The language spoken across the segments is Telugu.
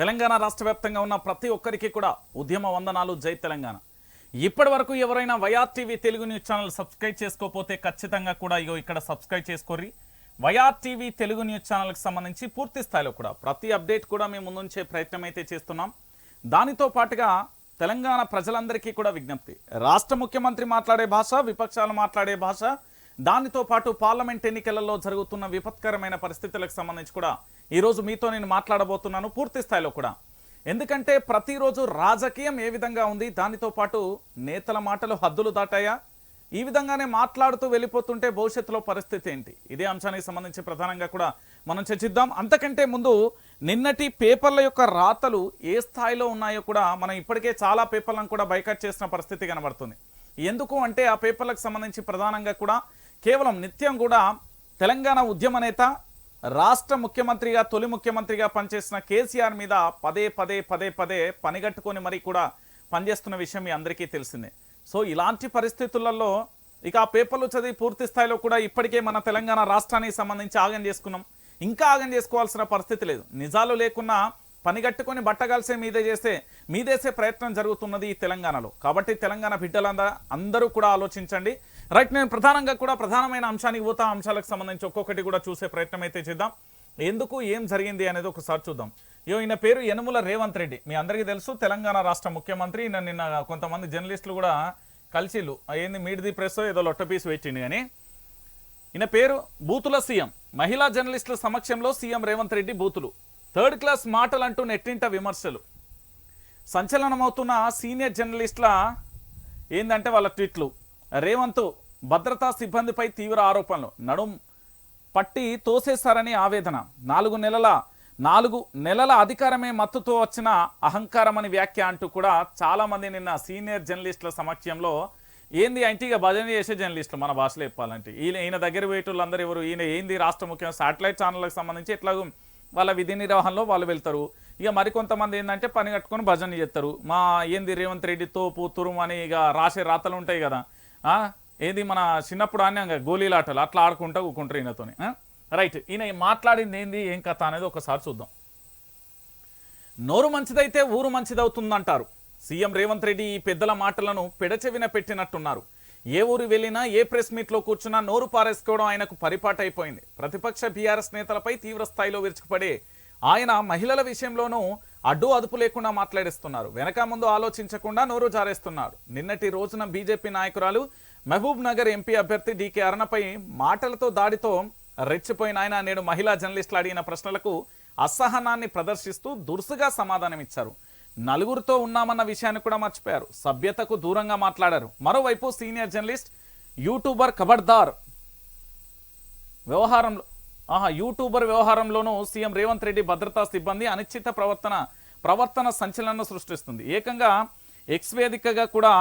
తెలంగాణ రాష్ట్ర వ్యాప్తంగా ఉన్న ప్రతి ఒక్కరికి కూడా ఉద్యమ వందనాలు. జై తెలంగాణ. ఇప్పటి వరకు ఎవరైనా YR TV Telugu news channel subscribe చేసుకోకపోతే ఖచ్చితంగా కూడా ఇగో ఇక్కడ సబ్స్క్రైబ్ చేసుకోర్రి. వైఆర్ టీవీ తెలుగు న్యూస్ ఛానల్కి సంబంధించి పూర్తి స్థాయిలో కూడా ప్రతి అప్డేట్ కూడా మేము ముందుంచే ప్రయత్నం అయితే చేస్తున్నాం. దానితో పాటుగా తెలంగాణ ప్రజలందరికీ కూడా విజ్ఞప్తి. రాష్ట్ర ముఖ్యమంత్రి మాట్లాడే భాష విపక్షాలు మాట్లాడే భాష దానితో పాటు పార్లమెంట్ ఎన్నికలలో జరుగుతున్న విపత్కరమైన పరిస్థితులకు సంబంధించి కూడా ఈరోజు మీతో నేను మాట్లాడబోతున్నాను పూర్తి స్థాయిలో కూడా. ఎందుకంటే ప్రతిరోజు రాజకీయం ఏ విధంగా ఉంది దానితో పాటు నేతల మాటలు హద్దులు దాటాయా? ఈ విధంగానే మాట్లాడుతూ వెళ్ళిపోతుంటే భవిష్యత్తులో పరిస్థితి ఏంటి? ఇదే అంశానికి సంబంధించి ప్రధానంగా కూడా మనం చర్చిద్దాం. అంతకంటే ముందు నిన్నటి పేపర్ల యొక్క రాతలు ఏ స్థాయిలో ఉన్నాయో కూడా మనం ఇప్పటికే చాలా పేపర్లను కూడా బైకట్ చేసిన పరిస్థితి కనబడుతుంది. ఎందుకు అంటే ఆ పేపర్లకు సంబంధించి ప్రధానంగా కూడా కేవలం నిత్యం కూడా తెలంగాణ ఉద్యమ నేత రాష్ట్ర ముఖ్యమంత్రిగా తొలి ముఖ్యమంత్రిగా పనిచేసిన కేసీఆర్ మీద పదే పదే పదే పదే పనిగట్టుకొని మరీ కూడా పనిచేస్తున్న విషయం మీ అందరికీ తెలిసిందే. సో ఇలాంటి పరిస్థితులలో ఇక ఆ పేపర్లు చదివి పూర్తి స్థాయిలో కూడా ఇప్పటికే మన తెలంగాణ రాష్ట్రానికి సంబంధించి ఆగం చేసుకున్నాం. ఇంకా ఆగం చేసుకోవాల్సిన పరిస్థితి లేదు. నిజాలు లేకున్నా పనిగట్టుకొని బట్టగాల్సే మీదే చేస్తే మీదేసే ప్రయత్నం జరుగుతున్నది ఈ తెలంగాణలో. కాబట్టి తెలంగాణ బిడ్డలందరూ అందరూ కూడా ఆలోచించండి. రైట్ నేను ప్రధానంగా కూడా ప్రధానమైన అంశానికి పోతా అంశాలకు సంబంధించి ఒక్కొక్కటి కూడా చూసే ప్రయత్నం అయితే చేద్దాం. ఎందుకు ఏం జరిగింది అనేది ఒకసారి చూద్దాం. యో ఈయన పేరు యనుముల రేవంత్ రెడ్డి. మీ అందరికీ తెలుసు తెలంగాణ రాష్ట్ర ముఖ్యమంత్రి నిన్న కొంతమంది జర్నలిస్టులు కూడా కలిసిళ్ళు. ఏంది మీట్ ది ప్రెస్ ఏదో లొట్టపీస్ పెట్టిండు కానీ. ఈయన పేరు బూతుల సీఎం. మహిళా జర్నలిస్టుల సమక్షంలో సీఎం రేవంత్ రెడ్డి బూతులు. థర్డ్ క్లాస్ మాటలు అంటూ నెట్టింట విమర్శలు. సంచలనమవుతున్న సీనియర్ జర్నలిస్టుల ఏందంటే వాళ్ళ ట్వీట్లు. రేవంత్ భద్రతా సిబ్బందిపై తీవ్ర ఆరోపణలు. నడుం పట్టి తోసేశారని ఆవేదన. నాలుగు నెలల నాలుగు నెలల అధికారమే మత్తుతో వచ్చిన అహంకారం అని వ్యాఖ్య అంటూ కూడా చాలామంది నిన్న సీనియర్ జర్నలిస్టుల సమక్షంలో ఏంది అంటే ఇక భజన చేసే జర్నలిస్టులు? మన భాషలో చెప్పాలంటే. ఈయన ఈయన దగ్గర పోయేటోళ్ళందరూ ఎవరు? ఈయన ఏంది? రాష్ట్ర ముఖ్యం శాటిలైట్ ఛానళ్ళకి సంబంధించి ఎట్లాగో వాళ్ళ విధి నిర్వహణలో వాళ్ళు వెళ్తారు. ఇక మరికొంతమంది ఏంటంటే పని కట్టుకొని భజన చేస్తారు. మా ఏంది రేవంత్ రెడ్డి తోపు తురుము అని ఇక రాసే రాతలు ఉంటాయి కదా. ఏది మన చిన్నప్పుడు ఆడినాం గోళీలాటలు అట్లా ఆడుకుంటా కూకుంటారు ఈయనతోని రైట్ ఈయన మాట్లాడింది ఏంది ఏం కథ అనేది ఒకసారి చూద్దాం. నోరు మంచిదైతే ఊరు మంచిదవుతుందంటారు. సీఎం రేవంత్ రెడ్డి ఈ పెద్దల మాటలను పెడచెవిన పెట్టినట్టున్నారు. ఏ ఊరు వెళ్ళినా ఏ ప్రెస్ మీట్లో కూర్చున్నా నోరు పారేసుకోవడం ఆయనకు పరిపాటు అయిపోయింది ప్రతిపక్ష బీఆర్ఎస్ నేతలపై తీవ్ర స్థాయిలో విరుచుకుపడే ఆయన మహిళల విషయంలోనూ అడ్డు అదుపు లేకుండా మాట్లాడిస్తున్నారు. వెనక ముందు ఆలోచించకుండా నోరు జారేస్తున్నారు. నిన్నటి రోజున బీజేపీ నాయకురాలు మహబూబ్ నగర్ ఎంపీ అభ్యర్థి డీకే అరుణపై మాటలతో దాడితో రెచ్చిపోయిన ఆయన నేడు మహిళా జర్నలిస్టులు అడిగిన ప్రశ్నలకు అసహనాన్ని ప్రదర్శిస్తూ దురుసుగా సమాధానమిచ్చారు. నలుగురితో ఉన్నామన్న విషయాన్ని కూడా మర్చిపోయారు. సభ్యతకు దూరంగా మాట్లాడారు. మరోవైపు సీనియర్ జర్నలిస్ట్ యూట్యూబర్ ఖబర్దార్ వ్యవహారంలో ఆహా యూట్యూబర్ వ్యవహారంలోనూ సీఎం రేవంత్ రెడ్డి భద్రతా సిబ్బంది అనిశ్చిత ప్రవర్తన ప్రవర్తన సంచలనం సృష్టిస్తుంది. ఏకంగా ఎక్స్ వేదికగా కూడా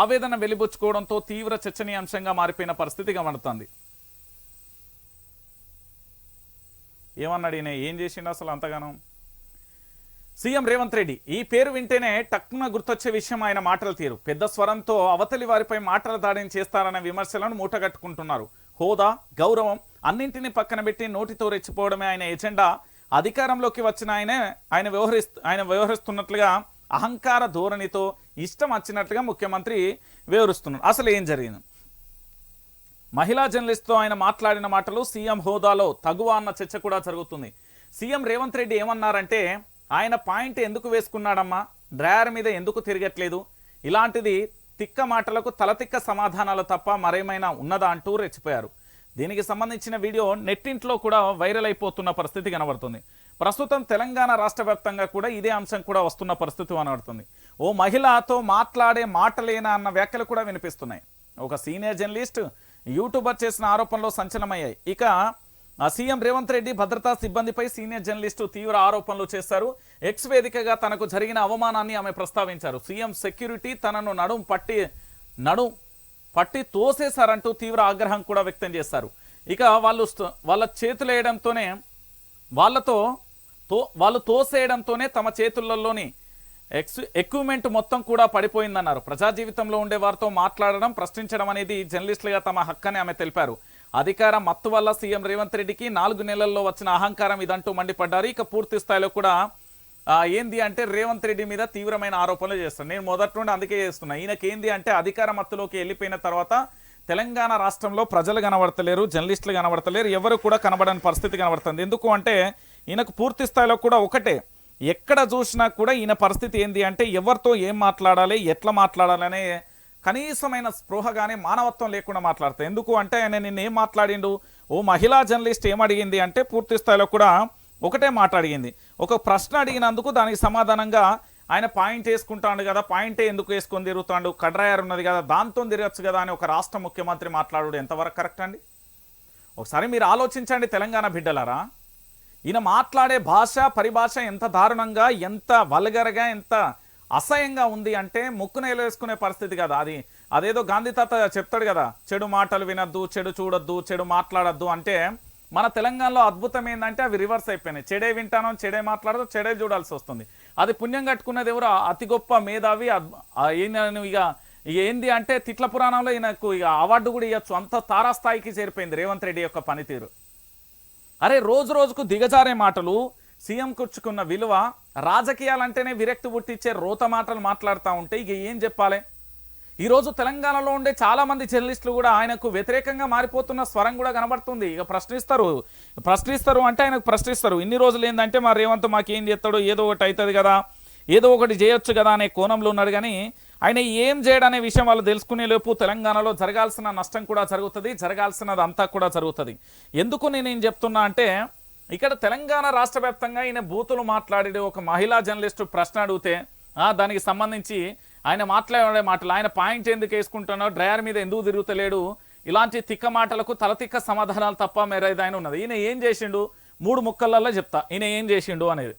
ఆవేదన వెలిబుచ్చుకోవడంతో తీవ్ర చర్చనీయాంశంగా మారిపోయిన పరిస్థితి కనబడుతుంది ఏమన్నాడు ఈయన? ఏం చేసిండు అసలు అంతగానం? సీఎం రేవంత్ రెడ్డి ఈ పేరు వింటేనే టక్కున గుర్తొచ్చే విషయం ఆయన మాటలు తీరు. పెద్ద స్వరంతో అవతలి వారిపై మాటల దాడిని చేస్తారనే విమర్శలను మూటగట్టుకుంటున్నారు. హోదా గౌరవం అన్నింటినీ పక్కన పెట్టి నోటితో రెచ్చిపోవడమే ఆయన ఎజెండా. అధికారంలోకి వచ్చిన ఆయనే ఆయన వ్యవహరిస్తూ ఆయన వ్యవహరిస్తున్నట్లుగా అహంకార ధోరణితో ఇష్టం వచ్చినట్లుగా ముఖ్యమంత్రి వివరిస్తున్నారు. అసలు ఏం జరిగింది? మహిళా జర్నలిస్ట్తో ఆయన మాట్లాడిన మాటలు సీఎం హోదాలో తగువ అన్న చర్చ కూడా జరుగుతుంది. సీఎం రేవంత్ రెడ్డి ఏమన్నారంటే ఆయన పాయింట్ ఎందుకు వేసుకున్నాడమ్మా? డ్రయర్ మీద ఎందుకు తిరగట్లేదు? ఇలాంటిది తిక్క మాటలకు తలతిక్క సమాధానాలు తప్ప మరేమైనా ఉన్నదా అంటూ రెచ్చిపోయారు. దీనికి సంబంధించిన వీడియో నెట్టింట్లో కూడా వైరల్ అయిపోతున్న పరిస్థితి కనబడుతుంది. ప్రస్తుతం తెలంగాణ రాష్ట్ర వ్యాప్తంగా కూడా ఇదే అంశం కూడా వస్తున్న పరిస్థితి కనబడుతుంది ఓ మహిళతో మాట్లాడే మాటలేనా అన్న వ్యాఖ్యలు కూడా వినిపిస్తున్నాయి. ఒక సీనియర్ జర్నలిస్ట్ యూట్యూబర్ చేసిన ఆరోపణలు సంచలనమయ్యాయి. ఇక సీఎం రేవంత్ రెడ్డి భద్రతా సిబ్బందిపై సీనియర్ జర్నలిస్టు తీవ్ర ఆరోపణలు చేశారు. ఎక్స్ వేదికగా తనకు జరిగిన అవమానాన్ని ఆమె ప్రస్తావించారు. సీఎం సెక్యూరిటీ తనను నడుం పట్టి నడుం పట్టి తోసేశారంటూ తీవ్ర ఆగ్రహం కూడా వ్యక్తం చేశారు. ఇక వాళ్ళు వాళ్ళ చేతులు వేయడంతోనే వాళ్ళతో తో వాళ్ళు తోసేయడంతోనే తమ చేతులలోని ఎక్స్ ఎక్విప్మెంట్ మొత్తం కూడా పడిపోయిందన్నారు. ప్రజా జీవితంలో ఉండే వారితో మాట్లాడడం ప్రశ్నించడం అనేది జర్నలిస్టులుగా తమ హక్కని ఆమె తెలిపారు. అధికార మత్తు వల్ల సీఎం రేవంత్ రెడ్డికి నాలుగు నెలల్లో వచ్చిన అహంకారం ఇదంటూ మండిపడ్డారు. ఇక పూర్తి స్థాయిలో కూడా ఏంది అంటే రేవంత్ రెడ్డి మీద తీవ్రమైన ఆరోపణలు చేస్తాను నేను మొదటి నుండి అందుకే చేస్తున్నా. ఈయనకి ఏంది అంటే అధికార మత్తులోకి వెళ్ళిపోయిన తర్వాత తెలంగాణ రాష్ట్రంలో ప్రజలు కనబడతలేరు జర్నలిస్టులు కనబడతలేరు ఎవరు కూడా కనబడని పరిస్థితి కనబడుతుంది. ఎందుకు అంటే ఈయనకు పూర్తి స్థాయిలో కూడా ఒకటే. ఎక్కడ చూసినా కూడా ఈయన పరిస్థితి ఏంది అంటే ఎవరితో ఏం మాట్లాడాలి ఎట్లా మాట్లాడాలనే కనీసమైన స్పృహ కానీ మానవత్వం లేకుండా మాట్లాడతాయి ఎందుకు అంటే ఆయన నిన్న ఏం మాట్లాడిండు? ఓ మహిళా జర్నలిస్ట్ ఏం అడిగింది అంటే పూర్తి స్థాయిలో కూడా ఒకటే మాట అడిగింది. ఒక ప్రశ్న అడిగినందుకు దానికి సమాధానంగా ఆయన పాయింట్ వేసుకుంటాడు కదా పాయింటే ఎందుకు వేసుకొని తిరుగుతాడు? కడ్రాయర్ ఉన్నది కదా దాంతో తిరగచ్చు కదా అని ఒక రాష్ట్ర ముఖ్యమంత్రి మాట్లాడు ఎంతవరకు కరెక్ట్ అండి? ఒకసారి మీరు ఆలోచించండి తెలంగాణ బిడ్డలారా. ఈయన మాట్లాడే భాష పరిభాష ఎంత దారుణంగా ఎంత వల్గరగా ఎంత అసహ్యంగా ఉంది అంటే ముక్కు వేసుకునే పరిస్థితి కదా అది. అదేదో గాంధీ తాత చెప్తాడు కదా చెడు మాటలు వినొద్దు చెడు చూడొద్దు చెడు మాట్లాడొద్దు అంటే మన తెలంగాణలో అద్భుతం ఏంటంటే అవి రివర్స్ అయిపోయినాయి. చెడే వింటాను చెడే మాట్లాడదు చెడే చూడాల్సి వస్తుంది. అది పుణ్యం కట్టుకున్నది ఎవరు అతి గొప్ప మేధావి అద్భు- ఈయన ఇక ఏంది అంటే తిట్ల పురాణంలో ఈయనకు ఇక అవార్డు కూడా ఇవ్వచ్చు అంత తారాస్థాయికి చేరిపోయింది రేవంత్ రెడ్డి యొక్క పనితీరు. అరే రోజు రోజుకు దిగజారే మాటలు. సీఎం కూర్చుకున్న విలువ రాజకీయాలంటేనే విరక్తి పుట్టించే రోత మాటలు మాట్లాడుతూ ఉంటే ఇక ఏం చెప్పాలి? ఈరోజు తెలంగాణలో ఉండే చాలా మంది జర్నలిస్టులు కూడా ఆయనకు వ్యతిరేకంగా మారిపోతున్న స్వరం కూడా కనబడుతుంది. ఇక ప్రశ్నిస్తారు. ప్రశ్నిస్తారు అంటే ఆయనకు ప్రశ్నిస్తారు. ఇన్ని రోజులు ఏంటంటే మా రేవంత్ మాకేం చేస్తాడు ఏదో ఒకటి అవుతుంది కదా. ఏదో ఒకటి చేయొచ్చు కదా అనే కోణంలో ఉన్నాడు కానీ ఆయన ఏం చేయడనే విషయం వాళ్ళు తెలుసుకునే లోపు తెలంగాణలో జరగాల్సిన నష్టం కూడా జరుగుతుంది జరగాల్సినది అంతా కూడా జరుగుతుంది. ఎందుకు నేను ఏం చెప్తున్నా అంటే ఇక్కడ తెలంగాణ రాష్ట్ర వ్యాప్తంగా ఈయన బూతులు మాట్లాడే ఒక మహిళా జర్నలిస్టు ప్రశ్న అడిగితే దానికి సంబంధించి ఆయన మాట్లాడే మాటలు ఆయన పాయింట్ ఎందుకు వేసుకుంటున్నాడు డ్రైవర్ మీద ఎందుకు తిరుగుతలేడు ఇలాంటి తిక్క మాటలకు తలతిక్క సమాధానాలు తప్ప మేరేది ఆయన ఉన్నది. ఈయన ఏం చేసిండు? మూడు ముక్కలలో చెప్తా. ఈయన ఏం చేసిండు అనేది.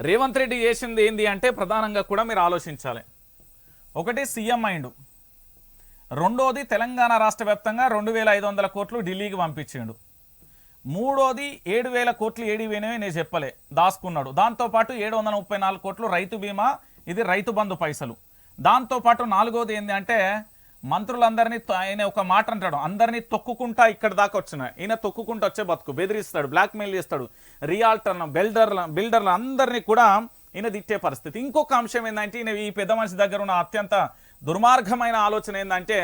రేవంత్ రెడ్డి చేసింది ఏంది అంటే ప్రధానంగా కూడా మీరు ఆలోచించాలి. ఒకటి సీఎం అయిండు రెండోది తెలంగాణ రాష్ట్ర వ్యాప్తంగా రెండు వేల ఐదు వందల కోట్లు ఢిల్లీకి పంపించిండు. మూడోది ఏడు వేల కోట్లు ఏడివేనవి నేను చెప్పలే దాచుకున్నాడు. దాంతోపాటు ఏడు వందల ముప్పై నాలుగు కోట్లు రైతు బీమా ఇది రైతు బంధు పైసలు. దాంతోపాటు నాలుగోది ఏంటి అంటే మంత్రులందరినీ ఆయన ఒక మాట అంటాడు. అందరినీ తొక్కుకుంటా ఇక్కడ దాకా వచ్చిన. ఈయన తొక్కుకుంటా వచ్చే బతుకు. బెదిరిస్తాడు బ్లాక్మెయిల్ చేస్తాడు. రియాల్టర్లను బిల్డర్ల బిల్డర్లు అందరినీ కూడా ఈయన తిట్టే పరిస్థితి. ఇంకొక అంశం ఏంటంటే ఈయన ఈ పెద్ద మనిషి దగ్గర ఉన్న అత్యంత దుర్మార్గమైన ఆలోచన ఏంటంటే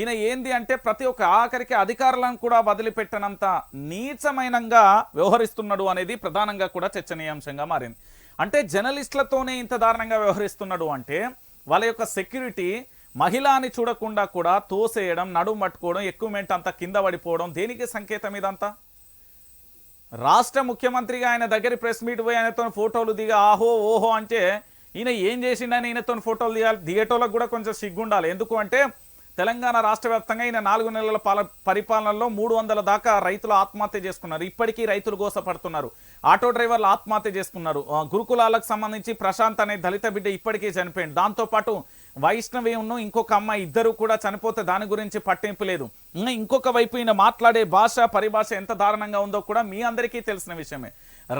ఈయన ఏంది అంటే ప్రతి ఒక్క ఆఖరికి అధికారులను కూడా వదిలిపెట్టనంత నీచమైనంగా వ్యవహరిస్తున్నాడు అనేది ప్రధానంగా కూడా చర్చనీయాంశంగా మారింది. అంటే జర్నలిస్టులతోనే ఇంత దారుణంగా వ్యవహరిస్తున్నాడు అంటే వాళ్ళ యొక్క సెక్యూరిటీ మహిళని చూడకుండా కూడా తోసేయడం నడుము పట్టుకోవడం ఎక్విప్మెంట్ అంతా కింద పడిపోవడం దేనికి సంకేతం ఇదంతా? రాష్ట్ర ముఖ్యమంత్రిగా ఆయన దగ్గర ప్రెస్ మీట్ పోయి ఆయనతో ఫోటోలు దిగ ఆహో ఓహో అంటే ఈయన ఏం చేసిండని ఈయనతో ఫోటోలు దిగాలి. దిగేటోళ్ళకు కూడా కొంచెం సిగ్గుండాలి. ఎందుకు అంటే తెలంగాణ రాష్ట్ర వ్యాప్తంగా ఈయన నాలుగు నెలల పాల పరిపాలనలో మూడు వందల దాకా రైతులు ఆత్మహత్య చేసుకున్నారు. ఇప్పటికీ రైతులు గోసపడుతున్నారు. ఆటో డ్రైవర్లు ఆత్మహత్య చేసుకున్నారు. గురుకులాలకు సంబంధించి ప్రశాంత్ అనే దళిత బిడ్డ ఇప్పటికీ చనిపోయింది దాంతోపాటు వైష్ణవి ఉన్ను ఇంకొక అమ్మాయి ఇద్దరు కూడా చనిపోతే దాని గురించి పట్టింపు లేదు. ఇంకొక వైపు ఈయన మాట్లాడే భాష పరిభాష ఎంత దారుణంగా ఉందో కూడా మీ అందరికీ తెలిసిన విషయమే.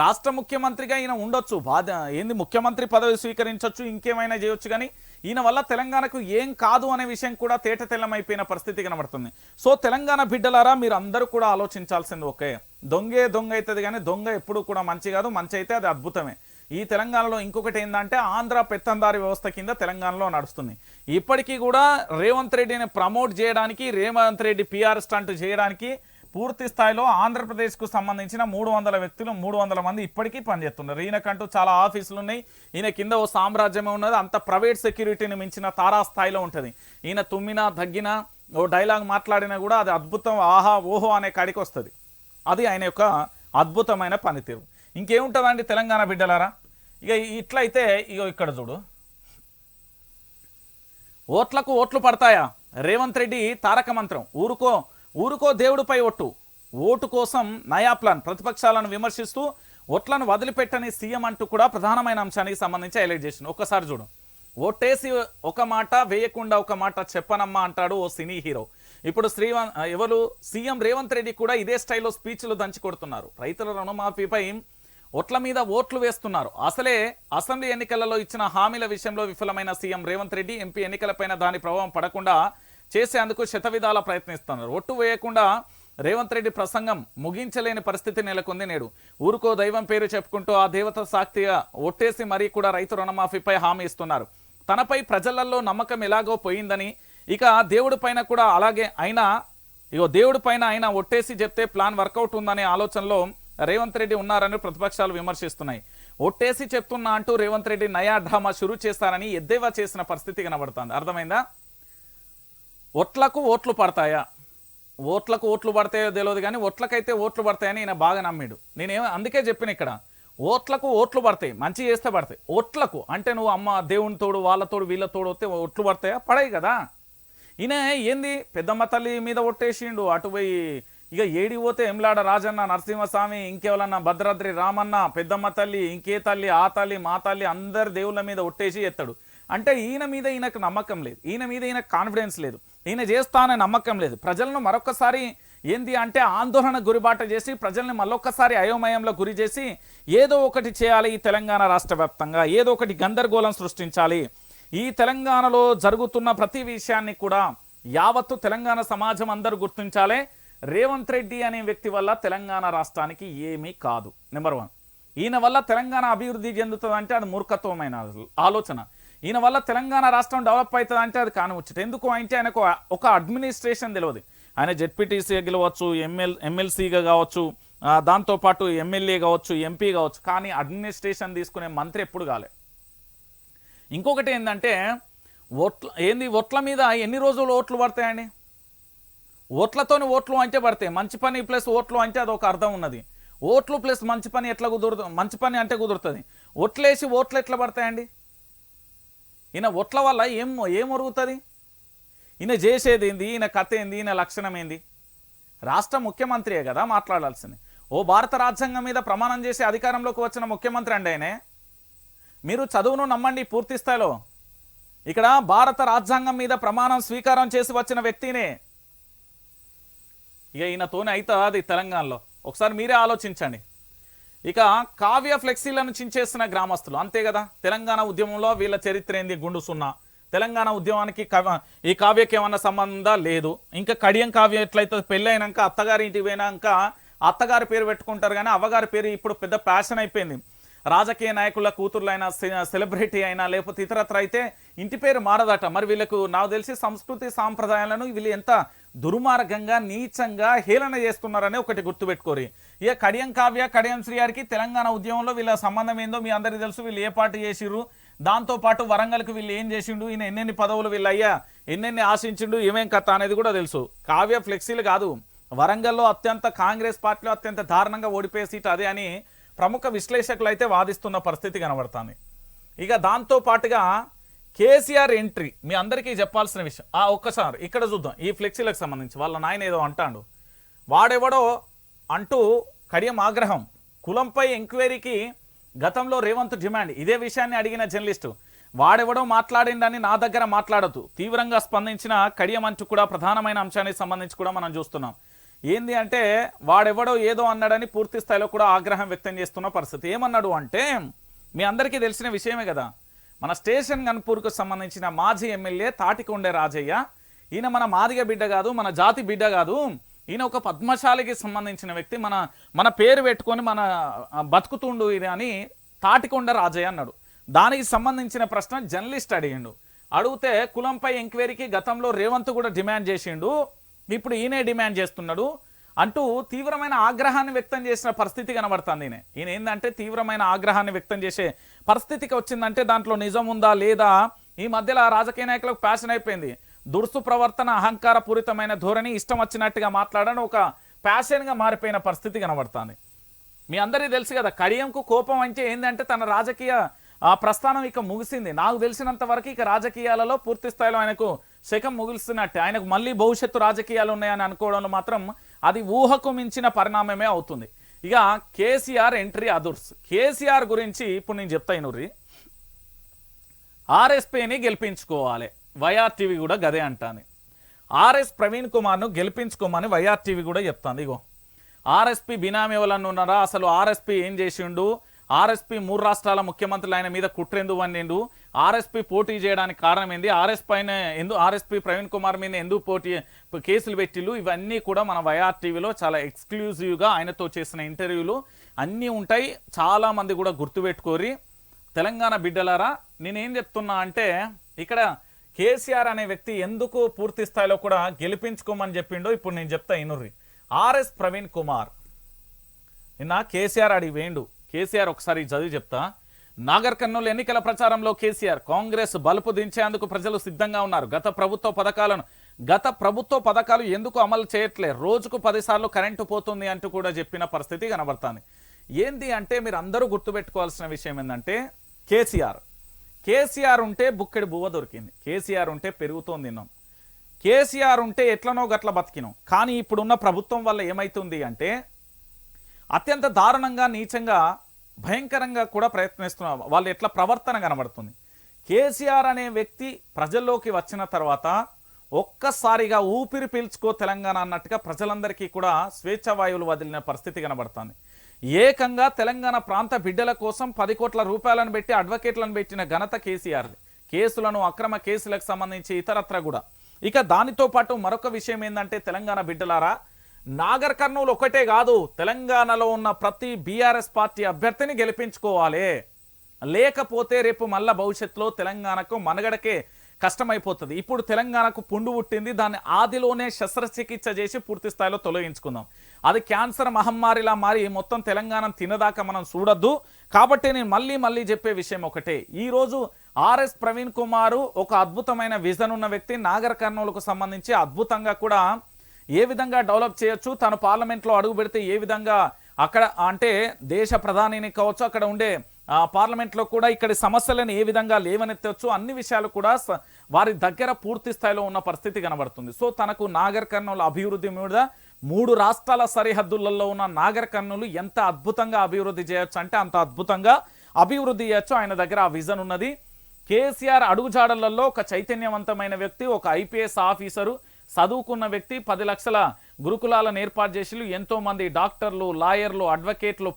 రాష్ట్ర ముఖ్యమంత్రిగా ఈయన ఉండొచ్చు. బాధ ఏంది ముఖ్యమంత్రి పదవి స్వీకరించవచ్చు ఇంకేమైనా చేయొచ్చు కానీ ఈయన వల్ల తెలంగాణకు ఏం కాదు అనే విషయం కూడా తేట తెల్లమైపోయిన పరిస్థితి కనబడుతుంది. సో తెలంగాణ బిడ్డలారా మీరు అందరూ కూడా ఆలోచించాల్సింది ఒకే. దొంగే దొంగ అవుతుంది కానీ దొంగ ఎప్పుడు కూడా మంచి కాదు. మంచి అయితే అది అద్భుతమే. ఈ తెలంగాణలో ఇంకొకటి ఏంటంటే ఆంధ్ర పెత్తందారి వ్యవస్థ కింద తెలంగాణలో నడుస్తుంది. ఇప్పటికీ కూడా రేవంత్ రెడ్డిని ప్రమోట్ చేయడానికి రేవంత్ రెడ్డి పిఆర్ స్టంట్ చేయడానికి పూర్తి స్థాయిలో ఆంధ్రప్రదేశ్కు సంబంధించిన మూడు వందల వ్యక్తులు మూడు వందల మంది ఇప్పటికీ పనిచేస్తున్నారు. ఈయనకంటూ చాలా ఆఫీసులు ఉన్నాయి. ఈయన కింద ఓ సామ్రాజ్యమే ఉన్నది. అంత ప్రైవేట్ సెక్యూరిటీని మించిన తారా స్థాయిలో ఉంటుంది. ఈయన తుమ్మినా దగ్గినా ఓ డైలాగ్ మాట్లాడినా కూడా అది అద్భుతం ఆహా ఓహో అనే కాడికి వస్తుంది. అది ఆయన యొక్క అద్భుతమైన పనితీరు. ఇంకేముంటుందండి తెలంగాణ బిడ్డలారా? ఇక ఇట్లయితే ఇక ఇక్కడ చూడు. ఓట్లకు ఓట్లు పడతాయా? రేవంత్ రెడ్డి తారక మంత్రం. ఊరుకో ఊరుకో దేవుడిపై ఒట్టు. ఓటు కోసం నయా ప్లాన్. ప్రతిపక్షాలను విమర్శిస్తూ ఓట్లను వదిలిపెట్టని సీఎం అంటూ కూడా ప్రధానమైన అంశానికి సంబంధించి హైలైట్ చేసింది ఒక్కసారి చూడు. ఓటేసి ఒక మాట వేయకుండా ఒక మాట చెప్పనమ్మా అంటాడు ఓ సినీ హీరో. ఇప్పుడు శ్రీవన్ ఎవరు? సీఎం రేవంత్ రెడ్డి కూడా ఇదే స్టైల్లో స్పీచ్లు దంచి కొడుతున్నారు. రైతుల రుణమాఫీపై ఓట్ల మీద ఓట్లు వేస్తున్నారు. అసలే అసెంబ్లీ ఎన్నికలలో ఇచ్చిన హామీల విషయంలో విఫలమైన సీఎం రేవంత్ రెడ్డి ఎంపీ ఎన్నికలపైన దాని ప్రభావం పడకుండా చేసేందుకు శతవిధాల ప్రయత్నిస్తున్నారు. ఒట్టు వేయకుండా రేవంత్ రెడ్డి ప్రసంగం ముగించలేని పరిస్థితి నెలకొంది నేడు. ఊరుకో దైవం పేరు చెప్పుకుంటూ ఆ దేవత సాక్తిగా ఒట్టేసి మరీ కూడా రైతు రుణమాఫీపై హామీ ఇస్తున్నారు. తనపై ప్రజలలో నమ్మకం ఎలాగో పోయిందని ఇక దేవుడి పైన కూడా అలాగే అయినా ఇగో దేవుడి పైన అయినా ఒట్టేసి చెప్తే ప్లాన్ వర్కౌట్ ఉందనే ఆలోచనలో రేవంత్ రెడ్డి ఉన్నారని ప్రతిపక్షాలు విమర్శిస్తున్నాయి. ఒట్టేసి చెప్తున్నా అంటూ రేవంత్ రెడ్డి నయా డ్రామా షురూ చేస్తారని ఎద్దేవా చేసిన పరిస్థితి కనబడుతుంది. అర్థమైందా? ఒట్లకు ఓట్లు పడతాయా? ఓట్లకు ఓట్లు పడతాయో తెలియదు కానీ ఓట్లకైతే ఓట్లు పడతాయని ఈయన బాగా నమ్మిడు. నేనే అందుకే చెప్పిన ఇక్కడ ఓట్లకు ఓట్లు పడతాయి మంచి చేస్తే పడతాయి. ఓట్లకు అంటే నువ్వు అమ్మ దేవుని తోడు వాళ్ళతోడు వీళ్ళతోడు వస్తే ఓట్లు పడతాయా? పడాయి కదా. ఈయన ఏంది? పెద్దమ్మ తల్లి మీద ఒట్టేసిండు అటు పోయి ఇక ఏడి పోతే ఎంలాడ రాజన్న నరసింహస్వామి ఇంకెవరన్నా భద్రాద్రి రామన్న పెద్దమ్మ తల్లి ఇంకే తల్లి ఆ తల్లి మా తల్లి అందరి దేవుళ్ళ మీద ఒట్టేసి ఎత్తాడు. అంటే ఈయన మీద ఈయనకు నమ్మకం లేదు. ఈయన మీద ఈయనకు కాన్ఫిడెన్స్ లేదు. ఈయన చేస్తానే నమ్మకం లేదు. ప్రజలను మరొకసారి ఏంది అంటే ఆందోళన గురిబాట చేసి ప్రజల్ని మళ్ళొక్కసారి అయోమయంలో గురి చేసి ఏదో ఒకటి చేయాలి ఈ తెలంగాణ రాష్ట్ర వ్యాప్తంగా. ఏదో ఒకటి గందరగోళం సృష్టించాలి. ఈ తెలంగాణలో జరుగుతున్న ప్రతి విషయాన్ని కూడా యావత్తు తెలంగాణ సమాజం అందరూ గుర్తించాలి. రేవంత్ రెడ్డి అనే వ్యక్తి వల్ల తెలంగాణ రాష్ట్రానికి ఏమీ కాదు. నెంబర్ వన్ ఈయన వల్ల తెలంగాణ అభివృద్ధి చెందుతుందంటే అది మూర్ఖత్వమైన ఆలోచన. ఈయన వల్ల తెలంగాణ రాష్ట్రం డెవలప్ అవుతుంది అంటే అది కానివచ్చు ఎందుకు అంటే ఆయనకు ఒక అడ్మినిస్ట్రేషన్ తెలియదు ఆయన జెడ్పీటీసీగా గెలవచ్చు ఎంఎల్ ఎమ్మెల్సీగా కావచ్చు దాంతోపాటు ఎమ్మెల్యే కావచ్చు ఎంపీ కావచ్చు కానీ అడ్మినిస్ట్రేషన్ తీసుకునే మంత్రి ఎప్పుడు కాలే. ఇంకొకటి ఏంటంటే ఓట్ల ఏంది ఓట్ల మీద ఎన్ని రోజులు ఓట్లు పడతాయండి? ఓట్లతోని ఓట్లు అంటే పడతాయి. మంచి పని ప్లస్ ఓట్లు అంటే అది ఒక అర్థం ఉన్నది. ఓట్లు ప్లస్ మంచి పని ఎట్లా కుదురుతుంది మంచి పని అంటే కుదురుతుంది. ఓట్లేసి ఓట్లు ఎట్లా పడతాయండి? ఈయన ఓట్ల వల్ల ఏం ఏం ఒరుగుతుంది? ఈయన చేసేది ఏంది ఈయన కథ ఏంది? ఈయన లక్షణం ఏంది? రాష్ట్ర ముఖ్యమంత్రియే కదా మాట్లాడాల్సింది. ఓ భారత రాజ్యాంగం మీద ప్రమాణం చేసి అధికారంలోకి వచ్చిన ముఖ్యమంత్రి అండి ఆయనే. మీరు చదువును నమ్మండి పూర్తి స్థాయిలో. ఇక్కడ భారత రాజ్యాంగం మీద ప్రమాణం స్వీకారం చేసి వచ్చిన వ్యక్తినే ఇక ఈయనతోనే అవుతుంది తెలంగాణలో. ఒకసారి మీరే ఆలోచించండి. ఇక కావ్య ఫ్లెక్సీలను చించేసిన గ్రామస్తులు అంతే కదా? తెలంగాణ ఉద్యమంలో వీళ్ళ చరిత్ర ఏంది? గుండు సున్నా. తెలంగాణ ఉద్యమానికి కవ ఈ కావ్యకి ఏమన్నా సంబంధం లేదు. ఇంకా కడియం కావ్యం ఎట్లయితే పెళ్ళైనాక అత్తగారి ఇంటికి పోయినాక అత్తగారి పేరు పెట్టుకుంటారు కానీ అవ్వగారి పేరు ఇప్పుడు పెద్ద ప్యాషన్ అయిపోయింది. రాజకీయ నాయకుల కూతుర్లైనా సె- సెలబ్రిటీ అయినా లేకపోతే ఇతరత్ర అయితే ఇంటి పేరు మారదట. మరి వీళ్ళకు నాకు తెలిసి సంస్కృతి సాంప్రదాయాలను వీళ్ళు ఎంత దుర్మార్గంగా నీచంగా హేళన చేస్తున్నారని ఒకటి గుర్తుపెట్టుకోరి. ఇక కడియం కావ్య కడియం శ్రీయారికి తెలంగాణ ఉద్యమంలో వీళ్ళ సంబంధం ఏందో మీ అందరికీ తెలుసు వీళ్ళు ఏ పాటు చేసిర్రు. దాంతో పాటు వరంగల్కి వీళ్ళు ఏం చేసిండు ఈయన ఎన్నెన్ని పదవులు వీళ్ళు అయ్యా ఎన్నెన్ని ఆశించిండు ఏమేం కథ అనేది కూడా తెలుసు. కావ్య ఫ్లెక్సీలు కాదు వరంగల్లో అత్యంత కాంగ్రెస్ పార్టీలో అత్యంత దారుణంగా ఓడిపోయే సీట్ అదే అని ప్రముఖ విశ్లేషకులు అయితే వాదిస్తున్న పరిస్థితి కనబడుతుంది. ఇక దాంతో పాటుగా కేసీఆర్ ఎంట్రీ మీ అందరికీ చెప్పాల్సిన విషయం. ఆ ఒక్కసారి ఇక్కడ చూద్దాం. ఈ ఫ్లెక్సీలకు సంబంధించి వాళ్ళ నాయన ఏదో అంటాడు. వాడెవడో అంటూ కడియం ఆగ్రహం. కులంపై ఎంక్వైరీకి గతంలో రేవంత్ డిమాండ్. ఇదే విషయాన్ని అడిగిన జర్నలిస్టు. వాడెవడో మాట్లాడిండని నా దగ్గర మాట్లాడదు తీవ్రంగా స్పందించిన కడియం అంటూ కూడా ప్రధానమైన అంశానికి సంబంధించి కూడా మనం చూస్తున్నాం. ఏంది అంటే వాడెవడో ఏదో అన్నాడని పూర్తి స్థాయిలో కూడా ఆగ్రహం వ్యక్తం చేస్తున్న పరిస్థితి. ఏమన్నాడు అంటే మీ అందరికీ తెలిసిన విషయమే కదా. మన స్టేషన్ గన్పూర్కు సంబంధించిన మాజీ ఎమ్మెల్యే తాటికొండే రాజయ్య. ఈయన మన మాదిగ బిడ్డ కాదు మన జాతి బిడ్డ కాదు. ఈయన ఒక పద్మశాలికి సంబంధించిన వ్యక్తి. మన మన పేరు పెట్టుకొని మన బతుకుతుండు ఇది అని తాటికొండ రాజయ్య అన్నాడు. దానికి సంబంధించిన ప్రశ్న జర్నలిస్ట్ అడిగిండు. అడిగితే కులంపై ఎంక్వైరీకి గతంలో రేవంత్ కూడా డిమాండ్ చేసిండు. ఇప్పుడు ఈయనే డిమాండ్ చేస్తున్నాడు. అంటూ తీవ్రమైన ఆగ్రహాన్ని వ్యక్తం చేసిన పరిస్థితి కనబడుతుంది ఈయన. ఈయన ఏంటంటే తీవ్రమైన ఆగ్రహాన్ని వ్యక్తం చేసే పరిస్థితికి వచ్చిందంటే దాంట్లో నిజం ఉందా లేదా? ఈ మధ్యలో ఆ రాజకీయ నాయకులకు ప్యాషన్ అయిపోయింది. దురుసు ప్రవర్తన అహంకార పూరితమైన ధోరణి ఇష్టం వచ్చినట్టుగా మాట్లాడడం ఒక ప్యాషన్గా మారిపోయిన పరిస్థితి కనబడుతుంది. మీ అందరికీ తెలుసు కదా కడియంకు కోపం అంటే ఏంటంటే తన రాజకీయ ఆ ప్రస్థానం ఇక ముగిసింది. నాకు తెలిసినంత వరకు ఇక రాజకీయాలలో పూర్తి స్థాయిలో ఆయనకు శకం ముగిస్తున్నట్టే ఆయనకు మళ్ళీ భవిష్యత్తు రాజకీయాలు ఉన్నాయని అనుకోవడంలో మాత్రం అది ఊహకు మించిన పరిణామమే అవుతుంది. ఇక కేసీఆర్ ఎంట్రీ అదుర్స్. కేసీఆర్ గురించి ఇప్పుడు నేను చెప్తా ఇనుర్రి. ఆర్ఎస్పీని గెలిపించుకోవాలి. వైఆర్టీవీ కూడా గదే అంటాను ఆర్ఎస్ ప్రవీణ్ కుమార్ను గెలిపించుకోమని వైఆర్టీవీ కూడా చెప్తాను ఇగో ఆర్ఎస్పీ బినామీ ఎవరన్నా ఉన్నారా? అసలు ఆర్ఎస్పీ ఏం చేసిండు? ఆర్ఎస్పీ మూడు రాష్ట్రాల ముఖ్యమంత్రులు ఆయన మీద కుట్రెందు వన్నిండు ఆర్ఎస్పి పోటీ చేయడానికి కారణం ఏంది? ఆర్ఎస్ పైన ఎందుకు ఆర్ఎస్పి ప్రవీణ్ కుమార్ మీద ఎందుకు పోటీ కేసులు పెట్టిలు ఇవన్నీ కూడా మన వైఆర్ టీవీలో చాలా ఎక్స్క్లూజివ్గా ఆయనతో చేసిన ఇంటర్వ్యూలు అన్నీ ఉంటాయి. చాలా మంది కూడా గుర్తుపెట్టుకోరి తెలంగాణ బిడ్డలారా నేనేం చెప్తున్నా అంటే ఇక్కడ కేసీఆర్ అనే వ్యక్తి ఎందుకు పూర్తి స్థాయిలో కూడా గెలిపించుకోమని చెప్పిండో ఇప్పుడు నేను చెప్తా ఇనుర్రి. ఆర్ఎస్ ప్రవీణ్ కుమార్. నిన్న కేసీఆర్ అడిగి వేండు. కేసీఆర్ ఒకసారి చదివి చెప్తా. నాగర్ కర్నూలు ఎన్నికల ప్రచారంలో కేసీఆర్ కాంగ్రెస్ బలుపు దించేందుకు ప్రజలు సిద్ధంగా ఉన్నారు. గత ప్రభుత్వ పథకాలను గత ప్రభుత్వ పథకాలు ఎందుకు అమలు చేయట్లే? రోజుకు పదిసార్లు కరెంటు పోతుంది అంటూ కూడా చెప్పిన పరిస్థితి కనబడుతుంది. ఏంది అంటే మీరు అందరూ గుర్తుపెట్టుకోవాల్సిన విషయం ఏంటంటే కేసీఆర్. కేసీఆర్ ఉంటే బుక్కెడు బువ్వ దొరికింది. కేసీఆర్ ఉంటే పెరుగుతోంది తిన్నాం కేసీఆర్ ఉంటే ఎట్లనో గట్ల బతికినాం. కానీ ఇప్పుడున్న ప్రభుత్వం వల్ల ఏమైతుంది అంటే అత్యంత దారుణంగా నీచంగా భయంకరంగా కూడా ప్రయత్నిస్తున్నారు వాళ్ళు ఎట్లా ప్రవర్తన కనబడుతుంది? కేసీఆర్ అనే వ్యక్తి ప్రజల్లోకి వచ్చిన తర్వాత ఒక్కసారిగా ఊపిరి పీల్చుకో తెలంగాణ అన్నట్టుగా ప్రజలందరికీ కూడా స్వేచ్ఛ వాయువులు వదిలిన పరిస్థితి కనబడుతుంది. ఏకంగా తెలంగాణ ప్రాంత బిడ్డల కోసం పది కోట్ల రూపాయలను పెట్టి అడ్వకేట్లను పెట్టిన ఘనత కేసీఆర్ కేసులను అక్రమ కేసులకు సంబంధించి ఇతరత్ర కూడా. ఇక దానితో పాటు మరొక విషయం ఏంటంటే తెలంగాణ బిడ్డలారా నాగర్ కర్నూలు ఒకటే కాదు తెలంగాణలో ఉన్న ప్రతి బీఆర్ఎస్ పార్టీ అభ్యర్థిని గెలిపించుకోవాలి. లేకపోతే రేపు మళ్ళా భవిష్యత్తులో తెలంగాణకు మనగడకే కష్టమైపోతుంది. ఇప్పుడు తెలంగాణకు పుండు పుట్టింది దాన్ని ఆదిలోనే శస్త్రచికిత్స చేసి పూర్తి స్థాయిలో తొలగించుకుందాం. అది క్యాన్సర్ మహమ్మారిలా మారి మొత్తం తెలంగాణ తినదాకా మనం చూడొద్దు. కాబట్టి నేను మళ్ళీ మళ్ళీ చెప్పే విషయం ఒకటే. ఈరోజు ఆర్ఎస్ ప్రవీణ్ కుమారు ఒక అద్భుతమైన విజన్ ఉన్న వ్యక్తి నాగర్ కర్నూలుకు సంబంధించి అద్భుతంగా కూడా ఏ విధంగా డెవలప్ చేయొచ్చు? తను పార్లమెంట్లో అడుగు పెడితే ఏ విధంగా అక్కడ అంటే దేశ ప్రధానిని కావచ్చు అక్కడ ఉండే పార్లమెంట్లో కూడా ఇక్కడి సమస్యలను ఏ విధంగా లేవనెత్తవచ్చు అన్ని విషయాలు కూడా వారి దగ్గర పూర్తి స్థాయిలో ఉన్న పరిస్థితి కనబడుతుంది. సో తనకు నాగర్ కర్నూలు అభివృద్ధి మీద మూడు రాష్ట్రాల సరిహద్దులలో ఉన్న నాగర్ కర్నూలు ఎంత అద్భుతంగా అభివృద్ధి చేయొచ్చు అంటే అంత అద్భుతంగా అభివృద్ధి చేయొచ్చు ఆయన దగ్గర ఆ విజన్ ఉన్నది. కేసీఆర్ అడుగుజాడలలో ఒక చైతన్యవంతమైన వ్యక్తి ఒక ఐపీఎస్ ఆఫీసరు చదువుకున్న వ్యక్తి పది లక్షల గురుకులాలను ఏర్పాటు చేసి ఎంతో మంది డాక్టర్లు లాయర్లు అడ్వకేట్లు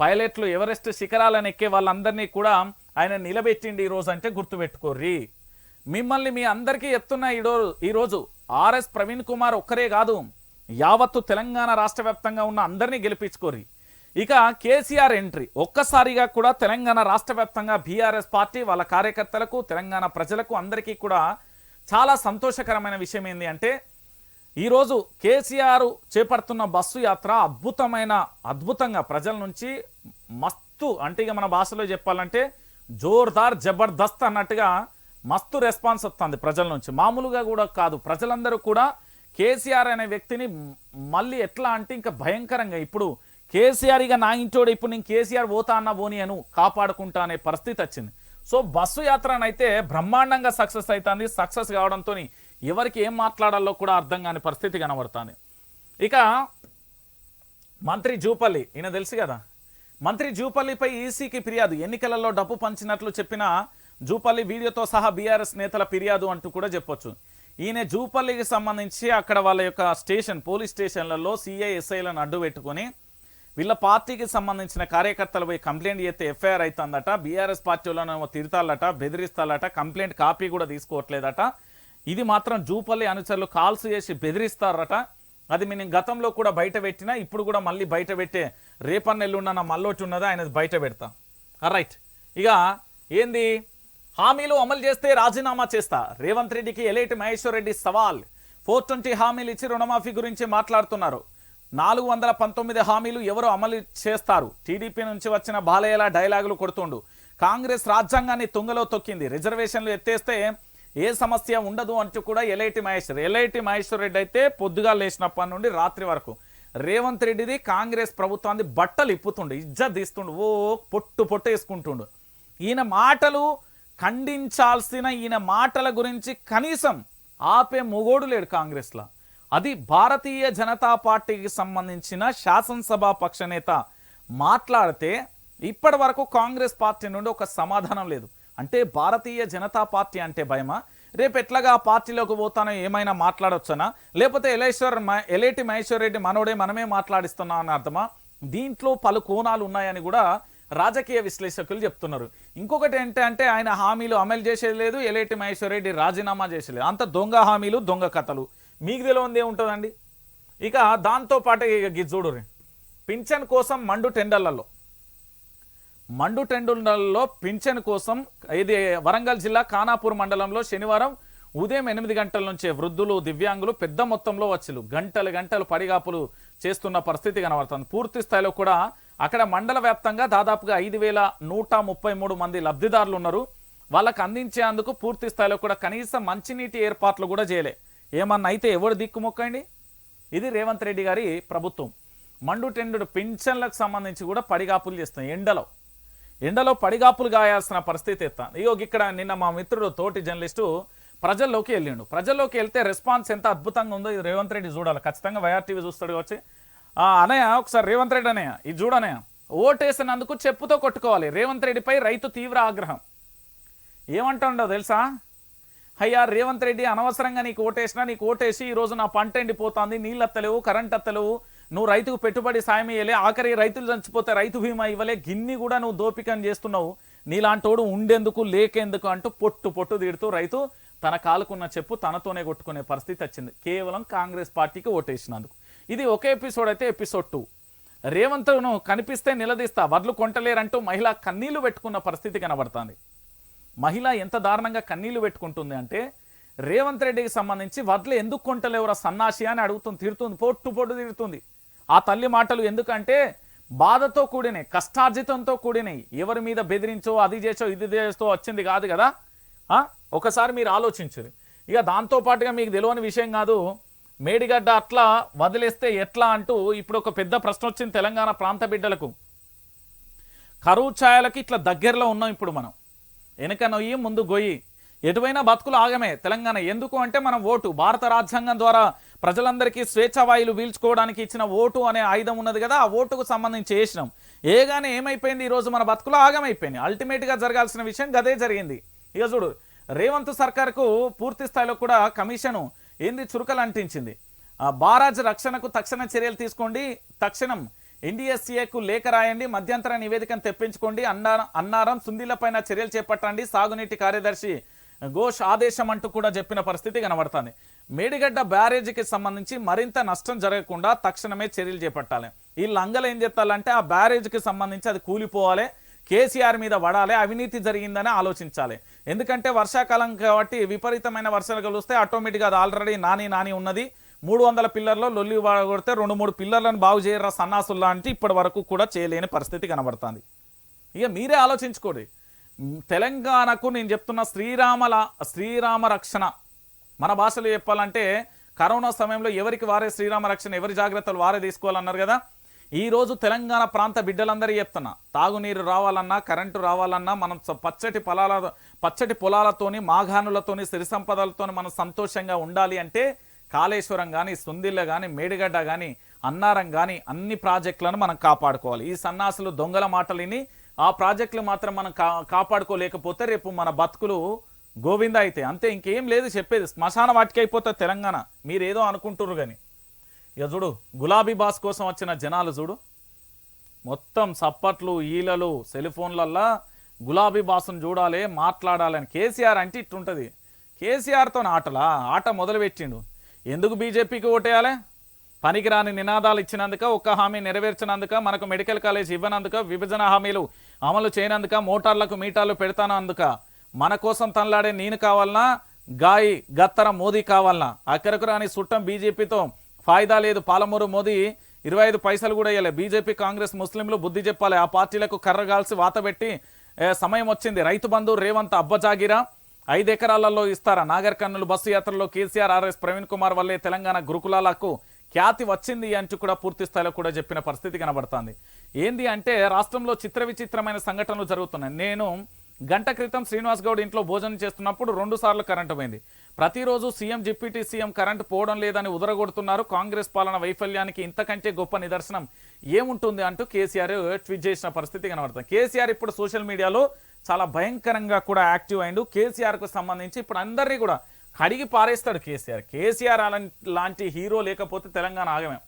పైలట్లు ఎవరెస్ట్ శిఖరాలను ఎక్కే వాళ్ళందరినీ కూడా ఆయన నిలబెట్టిండి ఈ రోజు అంటే గుర్తుపెట్టుకోర్రి. మిమ్మల్ని మీ అందరికీ ఎత్తున్న ఈడో ఈరోజు ఆర్ఎస్ ప్రవీణ్ కుమార్ ఒక్కరే కాదు యావత్తు తెలంగాణ రాష్ట్ర వ్యాప్తంగా ఉన్న అందరినీ గెలిపించుకోర్రి. ఇక కేసీఆర్ ఎంట్రీ. ఒక్కసారిగా కూడా తెలంగాణ రాష్ట్ర వ్యాప్తంగా బీఆర్ఎస్ పార్టీ వాళ్ళ కార్యకర్తలకు తెలంగాణ ప్రజలకు అందరికీ కూడా చాలా సంతోషకరమైన విషయం ఏంటి అంటే ఈరోజు కేసీఆర్ చేపడుతున్న బస్సు యాత్ర అద్భుతమైన అద్భుతంగా ప్రజల నుంచి మస్తు అంటే ఇక మన భాషలో చెప్పాలంటే జోర్దార్ జబర్దస్త్ అన్నట్టుగా మస్తు రెస్పాన్స్ వస్తుంది ప్రజల నుంచి. మామూలుగా కూడా కాదు ప్రజలందరూ కూడా కేసీఆర్ అనే వ్యక్తిని మళ్ళీ ఎట్లా అంటే ఇంకా భయంకరంగా. ఇప్పుడు కేసీఆర్ ఇక నా ఇంటోడు ఇప్పుడు నేను కేసీఆర్ పోతా అన్న పోని అను కాపాడుకుంటా అనే పరిస్థితి వచ్చింది. సో బస్సు యాత్రనైతే బ్రహ్మాండంగా సక్సెస్ అవుతుంది సక్సెస్ కావడంతో ఎవరికి ఏం మాట్లాడాలో కూడా అర్థం కాని పరిస్థితి కనబడుతుంది. ఇక మంత్రి జూపల్లి ఈయన తెలుసు కదా? మంత్రి జూపల్లిపై ఈసీకి ఫిర్యాదు ఎన్నికలలో డబ్బు పంచినట్లు చెప్పిన జూపల్లి వీడియోతో సహా బీఆర్ఎస్ నేతల ఫిర్యాదు అంటూ కూడా చెప్పొచ్చు. ఈయన జూపల్లికి సంబంధించి అక్కడ వాళ్ళ యొక్క స్టేషన్ పోలీస్ స్టేషన్లలో సిఐఎస్ఐలను అడ్డు పెట్టుకొని వీళ్ళ పార్టీకి సంబంధించిన కార్యకర్తలపై కంప్లైంట్ చేస్తే ఎఫ్ఐఆర్ అవుతుందట బీఆర్ఎస్ పార్టీలోనేమో వాళ్ళనేమో తిడతాలట బెదిరిస్తాలట కంప్లైంట్ కాపీ కూడా తీసుకోవట్లేదట. ఇది మాత్రం జూపల్లి అనుచరులు కాల్స్ చేసి బెదిరిస్తారట. అది మేము గతంలో కూడా బయట పెట్టినా ఇప్పుడు కూడా మళ్ళీ బయట పెట్టే రేపన్న ఎల్లుండన్న మల్లోటి ఉన్నదా ఆయన బయట పెడతా. రైట్. ఇక ఏంది? హామీలు అమలు చేస్తే రాజీనామా చేస్తా. రేవంత్ రెడ్డికి ఎలేటి మహేశ్వర్ రెడ్డి సవాల్. ఫోర్ ట్వంటీ హామీలు ఇచ్చి రుణమాఫీ గురించి మాట్లాడుతున్నారు. నాలుగు వందల పంతొమ్మిది హామీలు ఎవరు అమలు చేస్తారు? టీడీపీ నుంచి వచ్చిన బాలయ్యల డైలాగులు కొడుతుండు. కాంగ్రెస్ రాజ్యాంగాన్ని తుంగలో తొక్కింది. రిజర్వేషన్లు ఎత్తేస్తే ఏ సమస్య ఉండదు అంటూ కూడా ఎలైటి మహేశ్వర్. ఎలైటి మహేశ్వర్ రెడ్డి అయితే పొద్దుగా లేచినప్పటి నుండి రాత్రి వరకు రేవంత్ రెడ్డిది కాంగ్రెస్ ప్రభుత్వాన్ని బట్టలు ఇప్పుతుండు ఇజ్జత్ తీస్తుండు ఓ పొట్టు పొట్టు వేసుకుంటుండు. ఈయన మాటలు ఖండించాల్సిన ఈయన మాటల గురించి కనీసం ఆపే మొగోడు లేడు కాంగ్రెస్లో. అది భారతీయ జనతా పార్టీకి సంబంధించిన శాసనసభ పక్షనేత మాట్లాడితే ఇప్పటి వరకు కాంగ్రెస్ పార్టీ నుండి ఒక సమాధానం లేదు. అంటే భారతీయ జనతా పార్టీ అంటే భయమా? రేపు ఎట్లాగా పార్టీలోకి పోతానో ఏమైనా మాట్లాడొచ్చనా? లేకపోతే ఎలేశ్వర్ మ- ఎలేటి మహేశ్వర్ రెడ్డి మనోడే మనమే మాట్లాడిస్తున్నాం అని అర్థమా? దీంట్లో పలు కోణాలు ఉన్నాయని కూడా రాజకీయ విశ్లేషకులు చెప్తున్నారు. ఇంకొకటి ఏంటంటే ఆయన హామీలు అమలు చేసేది లేదు ఎలేటి మహేశ్వర్ రెడ్డి రాజీనామా చేసేది అంత దొంగ హామీలు దొంగ కథలు. మీకు తెలియంది ఏముంటుందండి? ఇక దాంతో పాటు ఇక గి పింఛన్ కోసం మండు టెండర్లలో. మండు టెండర్లలో పింఛన్ కోసం ఇది వరంగల్ జిల్లా ఖానాపూర్ మండలంలో శనివారం ఉదయం ఎనిమిది గంటల నుంచే వృద్ధులు దివ్యాంగులు పెద్ద మొత్తంలో వచ్చిలు. గంటలు గంటలు పడిగాపులు చేస్తున్న పరిస్థితి కనబడుతుంది. పూర్తి స్థాయిలో కూడా అక్కడ మండల వ్యాప్తంగా దాదాపుగా ఐదు వేల నూట ముప్పై మూడు మంది లబ్ధిదారులు ఉన్నారు. వాళ్ళకు అందించేందుకు పూర్తి స్థాయిలో కూడా కనీసం మంచినీటి ఏర్పాట్లు కూడా చేయలే. ఏమన్నా అయితే ఎవడు దిక్కుమొక్కండి ఇది రేవంత్ రెడ్డి గారి ప్రభుత్వం. మండు టెండు పింఛన్లకు సంబంధించి కూడా పడిగాపులు చేస్తాం ఎండలో. ఎండలో పడిగాపులు గాయాల్సిన పరిస్థితి ఎత్తాను ఇగో ఇక్కడ నిన్న మా మిత్రుడు తోటి జర్నలిస్టు ప్రజల్లోకి వెళ్ళిండు. ప్రజల్లోకి వెళ్తే రెస్పాన్స్ ఎంత అద్భుతంగా ఉందో ఇది రేవంత్ రెడ్డి చూడాలి. ఖచ్చితంగా వైఆర్టీవీ చూస్తాడు వచ్చి అనయ్య ఒకసారి రేవంత్ రెడ్డి అనయ్య. ఇది చూడనయ్య ఓటేసినందుకు చెప్పుతో కొట్టుకోవాలి. రేవంత్ రెడ్డిపై రైతు తీవ్ర ఆగ్రహం. ఏమంటుండో తెలుసా? అయ్యా రేవంత్ రెడ్డి అనవసరంగా నీకు ఓటేసినా నీకు ఓటేసి ఈ రోజు నా పంట ఎండిపోతుంది నీళ్ళు అత్తలేవు కరెంట్ అత్తలేవు. నువ్వు రైతుకు పెట్టుబడి సాయం ఇవ్వలే ఆఖరి రైతులు చచ్చిపోతే రైతు బీమా ఇవ్వలే గిన్ని కూడా నువ్వు దోపికని చేస్తున్నావు. నీలాంటోడు ఉండేందుకు లేకేందుకు అంటూ పొట్టు పొట్టు తీడుతూ రైతు తన కాలుకున్న చెప్పు తనతోనే కొట్టుకునే పరిస్థితి వచ్చింది. కేవలం కాంగ్రెస్ పార్టీకి ఓటేసినందుకు. ఇది ఒక ఎపిసోడ్ అయితే ఎపిసోడ్ టూ. రేవంత్ను కనిపిస్తే నిలదీస్తా వడ్లు కొంటలేరంటూ మహిళ కన్నీళ్ళు పెట్టుకున్న పరిస్థితి కనబడుతుంది. మహిళ ఎంత దారుణంగా కన్నీళ్ళు పెట్టుకుంటుంది అంటే రేవంత్ రెడ్డికి సంబంధించి వడ్లు ఎందుకు కొంటలేవురా సన్నాసి అని అడుగుతుంది తిడుతుంది పొట్టు పొట్టు తిడుతుంది. ఆ తల్లి మాటలు ఎందుకంటే బాధతో కూడినాయి కష్టార్జితంతో కూడినాయి. ఎవరి మీద బెదిరించో అది చేసో ఇది చేసో వచ్చింది కాదు కదా? ఒకసారి మీరు ఆలోచించరు ఇక దాంతో పాటుగా మీకు తెలియని విషయం కాదు మేడిగడ్డ అట్లా వదిలేస్తే ఎట్లా అంటూ ఇప్పుడు ఒక పెద్ద ప్రశ్న వచ్చింది తెలంగాణ ప్రాంత బిడ్డలకు. కరువు ఛాయలకి ఇట్లా దగ్గరలో ఉన్నాం ఇప్పుడు మనం. వెనక నొయ్యి ముందు గొయ్యి. ఎటువైనా బతుకులు ఆగమే. తెలంగాణ ఎందుకు అంటే మనం ఓటు. భారత రాజ్యాంగం ద్వారా ప్రజలందరికీ స్వేచ్ఛావాయులు పీల్చుకోవడానికి ఇచ్చిన ఓటు అనే ఆయుధం ఉన్నది కదా ఆ ఓటుకు సంబంధించి చేసినాం. ఏగానే ఏమైపోయింది ఈరోజు మన బతుకులు ఆగమైపోయింది అల్టిమేట్గా జరగాల్సిన విషయం గదే జరిగింది. ఇక చూడు రేవంత్ సర్కార్కు పూర్తి స్థాయిలో కూడా కమిషను ఏంది చురుకలు అంటించింది ఆ బారాజ్ రక్షణకు తక్షణ చర్యలు తీసుకోండి. తక్షణం ఎన్డీఎస్సీఏకు లేఖ రాయండి మధ్యంతర నివేదికను తెప్పించుకోండి అన్నారం అన్నారం సుందీలపైన చర్యలు చేపట్టండి సాగునీటి కార్యదర్శి ఘోష్ ఆదేశం అంటూ కూడా చెప్పిన పరిస్థితి కనబడుతుంది. మేడిగడ్డ బ్యారేజీకి సంబంధించి మరింత నష్టం జరగకుండా తక్షణమే చర్యలు చేపట్టాలి. ఈ లంగలు ఏం చేస్తారంటే ఆ బ్యారేజీకి సంబంధించి అది కూలిపోవాలి కేసీఆర్ మీద పడాలి అవినీతి జరిగిందని ఆలోచించాలి. ఎందుకంటే వర్షాకాలం కాబట్టి విపరీతమైన వర్షాలు కలుస్తే ఆటోమేటిక్గా అది ఆల్రెడీ నాని నాని ఉన్నది. మూడు వందల పిల్లర్లో లొల్లి కొడితే రెండు మూడు పిల్లర్లను బాగు చేయరా సన్నాసుల్లా అంటే ఇప్పటి వరకు కూడా చేయలేని పరిస్థితి కనబడుతుంది. ఇక మీరే ఆలోచించుకోండి. తెలంగాణకు నేను చెప్తున్న శ్రీరామల శ్రీరామ రక్షణ. మన భాషలో చెప్పాలంటే కరోనా సమయంలో ఎవరికి వారే శ్రీరామ రక్షణ ఎవరి జాగ్రత్తలు వారే తీసుకోవాలన్నారు కదా? ఈరోజు తెలంగాణ ప్రాంత బిడ్డలందరూ చెప్తున్నా. తాగునీరు రావాలన్నా కరెంటు రావాలన్నా మనం పచ్చటి పొలాల పచ్చటి పొలాలతోని మాఘానులతోని సిరి సంపదలతోని మనం సంతోషంగా ఉండాలి అంటే కాళేశ్వరం కానీ సుందిల్ల కానీ మేడిగడ్డ కానీ అన్నారం కానీ అన్ని ప్రాజెక్టులను మనం కాపాడుకోవాలి. ఈ సన్నాసులు దొంగల మాటలిని ఆ ప్రాజెక్టులు మాత్రం మనం కా కాపాడుకోలేకపోతే రేపు మన బతుకులు గోవింద అయితే. అంతే ఇంకేం లేదు చెప్పేది. శ్మశాన వాటికి అయిపోతే తెలంగాణ. మీరేదో అనుకుంటుర్రు కానీ ఇక చూడు గులాబీ బాస్ కోసం వచ్చిన జనాలు చూడు. మొత్తం సప్పట్లు ఈలలు సెల్ ఫోన్లల్లా గులాబీ బాసును చూడాలి మాట్లాడాలని కేసీఆర్ అంటే ఇట్టుంటుంది. కేసీఆర్తో ఆటలా? ఆట మొదలుపెట్టిండు. ఎందుకు బీజేపీకి ఓటేయాలి? పనికిరాని నినాదాలు ఇచ్చినందుక ఒక్క హామీ నెరవేర్చినందుక మనకు మెడికల్ కాలేజ్ ఇవ్వనందుక విభజన హామీలు అమలు చేయనందుక మోటార్లకు మీటర్లు పెడతానందుక మన కోసం తనలాడే నేను కావాలనా? గాయి గత్తర మోదీ కావాలనా? అక్కరకు రాని సుట్టం బీజేపీతో ఫాయిదా లేదు. పాలమూరు మోదీ ఇరవై ఐదు పైసలు కూడా ఇవ్వలే బీజేపీ కాంగ్రెస్ ముస్లింలు బుద్ధి చెప్పాలి. ఆ పార్టీలకు కర్రగాల్సి వాతబెట్టి సమయం వచ్చింది. రైతు బంధు రేవంత్ అబ్బజాగిరా. ఐదు ఎకరాలలో ఇస్తారా? నాగర్ కర్నూలు బస్సు యాత్రలో కేసీఆర్ ఆర్ఎస్ ప్రవీణ్ కుమార్ వల్లే తెలంగాణ గురుకులాలకు ఖ్యాతి వచ్చింది అంటూ కూడా పూర్తి స్థాయిలో కూడా చెప్పిన పరిస్థితి కనబడుతుంది. ఏంది అంటే రాష్ట్రంలో చిత్ర విచిత్రమైన సంఘటనలు జరుగుతున్నాయి. నేను గంట క్రితం శ్రీనివాస్ గౌడ్ ఇంట్లో భోజనం చేస్తున్నప్పుడు రెండు సార్లు కరెంటు పోయింది. ప్రతిరోజు సీఎం డిప్యూటీ సీఎం కరెంటు పోవడం లేదని ఉదరగొడుతున్నారు. కాంగ్రెస్ పాలన వైఫల్యానికి ఇంతకంటే గొప్ప నిదర్శనం ఏముంటుంది అంటూ కేసీఆర్ ట్వీట్ చేసిన పరిస్థితి కనబడుతుంది. కేసీఆర్ ఇప్పుడు సోషల్ మీడియాలో చాలా భయంకరంగా కూడా యాక్టివ్ అయిండు. కేసీఆర్కు సంబంధించి ఇప్పుడు అందరినీ కూడా కడిగి పారేస్తాడు కేసీఆర్. కేసీఆర్ లాంటి హీరో లేకపోతే తెలంగాణ ఆగమే.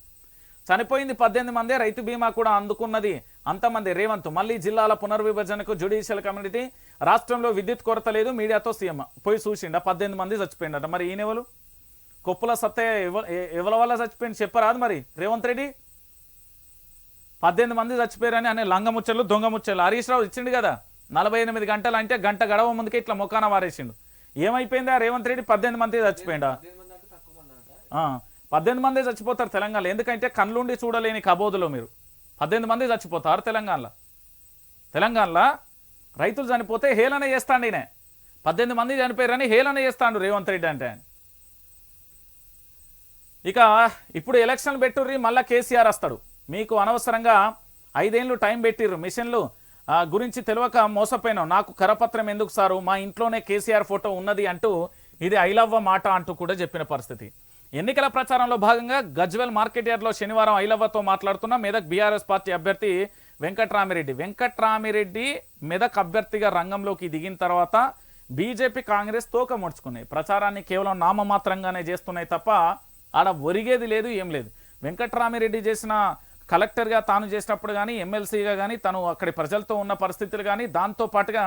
చనిపోయింది పద్దెనిమిది మంది రైతు బీమా కూడా అందుకున్నది అంతమంది. రేవంత్ మళ్ళీ జిల్లాల పునర్విభజనకు జ్యుడిషియల్ కమ్యూనిటీ రాష్ట్రంలో విద్యుత్ కొరత లేదు మీడియాతో సీఎం. పోయి చూసిండ పద్దెనిమిది మంది చచ్చిపోయిండట. మరి ఈయనెవరు కొప్పుల సత్తయ్య ఎవ ఎవరి వల్ల చచ్చిపోయింది చెప్పరాదు మరి. రేవంత్ రెడ్డి? పద్దెనిమిది మంది చచ్చిపోయారని అనే లంగ ముచ్చలు దొంగ ముచ్చలు హరీష్ రావు ఇచ్చిండు కదా. నలభై ఎనిమిది గంటలు అంటే గంట గడవ ముందుకే ఇట్లా మొక్కాన వారేసిండు. ఏమైపోయిందా? రేవంత్ రెడ్డి పద్దెనిమిది మంది చచ్చిపోయిండా? ఆ, పద్దెనిమిది మంది చచ్చిపోతారు తెలంగాణలో. ఎందుకంటే కళ్ళుండి చూడలేని కబోదులో మీరు. పద్దెనిమిది మంది చచ్చిపోతారు తెలంగాణలో. తెలంగాణలో రైతులు చనిపోతే హేళన చేస్తాండు ఈయన. పద్దెనిమిది మంది చనిపోయారని హేళన చేస్తాడు రేవంత్ రెడ్డి అంటే ఇక ఇప్పుడు ఎలక్షన్ పెట్టుర్రి మళ్ళీ కేసీఆర్ వస్తాడు. మీకు అనవసరంగా ఐదేళ్ళు టైం పెట్టిర్రు మిషన్లు గురించి తెలియక మోసపోయినాం. నాకు కరపత్రం ఎందుకు సారు? మా ఇంట్లోనే కేసీఆర్ ఫోటో ఉన్నది అంటూ ఇది ఐలవ్వ మాట అంటూ కూడా చెప్పిన పరిస్థితి. ఎన్నికల ప్రచారంలో భాగంగా గజ్వెల్ మార్కెట్ యార్డ్లో శనివారం ఐలవ్వతో మాట్లాడుతున్న మెదక్ బీఆర్ఎస్ పార్టీ అభ్యర్థి వెంకట్రామిరెడ్డి. వెంకట్రామిరెడ్డి మెదక్ అభ్యర్థిగా రంగంలోకి దిగిన తర్వాత బీజేపీ కాంగ్రెస్ తోక ముడుచుకున్నాయి ప్రచారాన్ని కేవలం నామమాత్రంగానే చేస్తున్నాయి తప్ప ఆడ ఒరిగేది లేదు ఏం లేదు. వెంకట్రామిరెడ్డి చేసిన కలెక్టర్గా తాను చేసినప్పుడు కానీ ఎమ్మెల్సీగా కానీ తను అక్కడి ప్రజలతో ఉన్న పరిస్థితులు కానీ దాంతో పాటుగా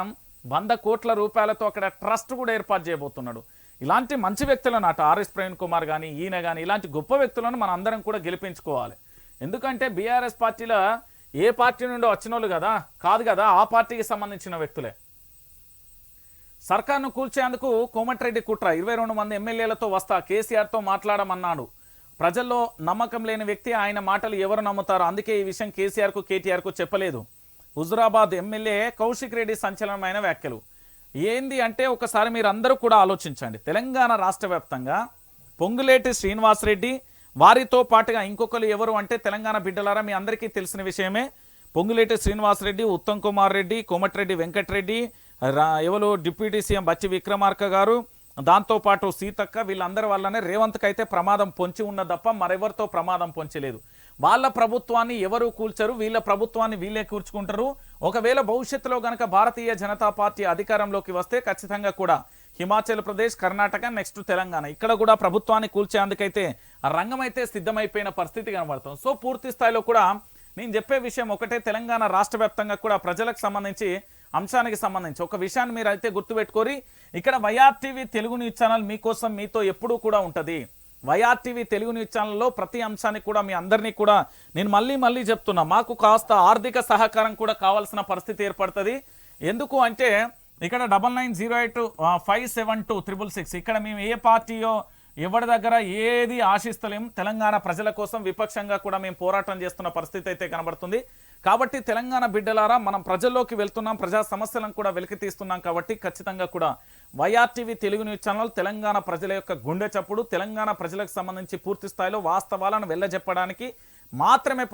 వంద కోట్ల రూపాయలతో అక్కడ ట్రస్ట్ కూడా ఏర్పాటు చేయబోతున్నాడు. ఇలాంటి మంచి వ్యక్తులను అటు ఆర్ఎస్ ప్రవీణ్ కుమార్ కానీ ఈయన కానీ ఇలాంటి గొప్ప వ్యక్తులను మన అందరం కూడా గెలిపించుకోవాలి. ఎందుకంటే బీఆర్ఎస్ పార్టీలో ఏ పార్టీ నుండి వచ్చిన కదా కాదు కదా ఆ పార్టీకి సంబంధించిన వ్యక్తులే. సర్కార్ను కూల్చేందుకు కోమటిరెడ్డి కుట్ర ఇరవై రెండు మంది ఎమ్మెల్యేలతో వస్తా కేసీఆర్తో మాట్లాడమన్నాడు. ప్రజల్లో నమ్మకం లేని వ్యక్తి ఆయన మాటలు ఎవరు నమ్ముతారు? అందుకే ఈ విషయం కేసీఆర్కు కేటీఆర్కు చెప్పలేదు. హుజురాబాద్ ఎమ్మెల్యే కౌశిక్ రెడ్డి సంచలనమైన వ్యాఖ్యలు. ఏంది అంటే ఒకసారి మీరు అందరూ కూడా ఆలోచించండి. తెలంగాణ రాష్ట్ర వ్యాప్తంగా పొంగులేటి శ్రీనివాసరెడ్డి వారితో పాటుగా ఇంకొకరు ఎవరు అంటే తెలంగాణ బిడ్డలారా మీ అందరికీ తెలిసిన విషయమే. పొంగులేటి శ్రీనివాసరెడ్డి ఉత్తమ్ కుమార్ రెడ్డి కోమటిరెడ్డి వెంకటరెడ్డి రా ఎవరు? డిప్యూటీ సీఎం బచ్చి విక్రమార్క గారు దాంతోపాటు సీతక్క వీళ్ళందరి వల్లనే రేవంత్కి అయితే ప్రమాదం పొంచి ఉన్న తప్ప మరెవరితో ప్రమాదం పొంచలేదు. వాళ్ళ ప్రభుత్వాన్ని ఎవరు కూల్చరు వీళ్ళ ప్రభుత్వాన్ని వీళ్ళే కూర్చుకుంటారు. ఒకవేళ భవిష్యత్తులో గనక భారతీయ జనతా పార్టీ అధికారంలోకి వస్తే ఖచ్చితంగా కూడా హిమాచల్ ప్రదేశ్ కర్ణాటక నెక్స్ట్ తెలంగాణ. ఇక్కడ కూడా ప్రభుత్వాన్ని కూల్చేందుకైతే ఆ రంగం అయితే సిద్ధమైపోయిన పరిస్థితి కనబడుతుంది. సో పూర్తి స్థాయిలో కూడా నేను చెప్పే విషయం ఒకటే తెలంగాణ రాష్ట్ర వ్యాప్తంగా కూడా ప్రజలకు సంబంధించి అంశానికి సంబంధించి. ఒక విషయాన్ని మీరు అయితే గుర్తుపెట్టుకోరి ఇక్కడ YR TV Telugu news channel మీకోసం మీతో ఎప్పుడూ కూడా ఉంటుంది. వైఆర్ టీవీ తెలుగు న్యూస్ ఛానల్లో ప్రతి అంశానికి కూడా మీ అందరినీ కూడా నేను మళ్ళీ మళ్ళీ చెప్తున్నా. మాకు కాస్త ఆర్థిక సహకారం కూడా కావాల్సిన పరిస్థితి ఏర్పడుతుంది. ఎందుకు అంటే ఇక్కడ double nine zero eight five seven two triple six ఇక్కడ మేము ఏ పార్టీయో ఎవరి దగ్గర ఏది ఆశిస్తలేం తెలంగాణ ప్రజల కోసం విపక్షంగా కూడా మేము పోరాటం చేస్తున్న పరిస్థితి అయితే కనబడుతుంది. కాబట్టి తెలంగాణ బిడ్డలారా మనం ప్రజల్లోకి వెళ్తున్నాం ప్రజా సమస్యలను కూడా వెలికి తీస్తున్నాం కాబట్టి ఖచ్చితంగా కూడా YR TV Telugu news channel Telangana ప్రజల యొక్క గుండె చప్పుడు తెలంగాణ ప్రజలకు సంబంధించి పూర్తి స్థాయిలో వాస్తవాలను వెళ్ళజెప్పడానికి మాత్రమే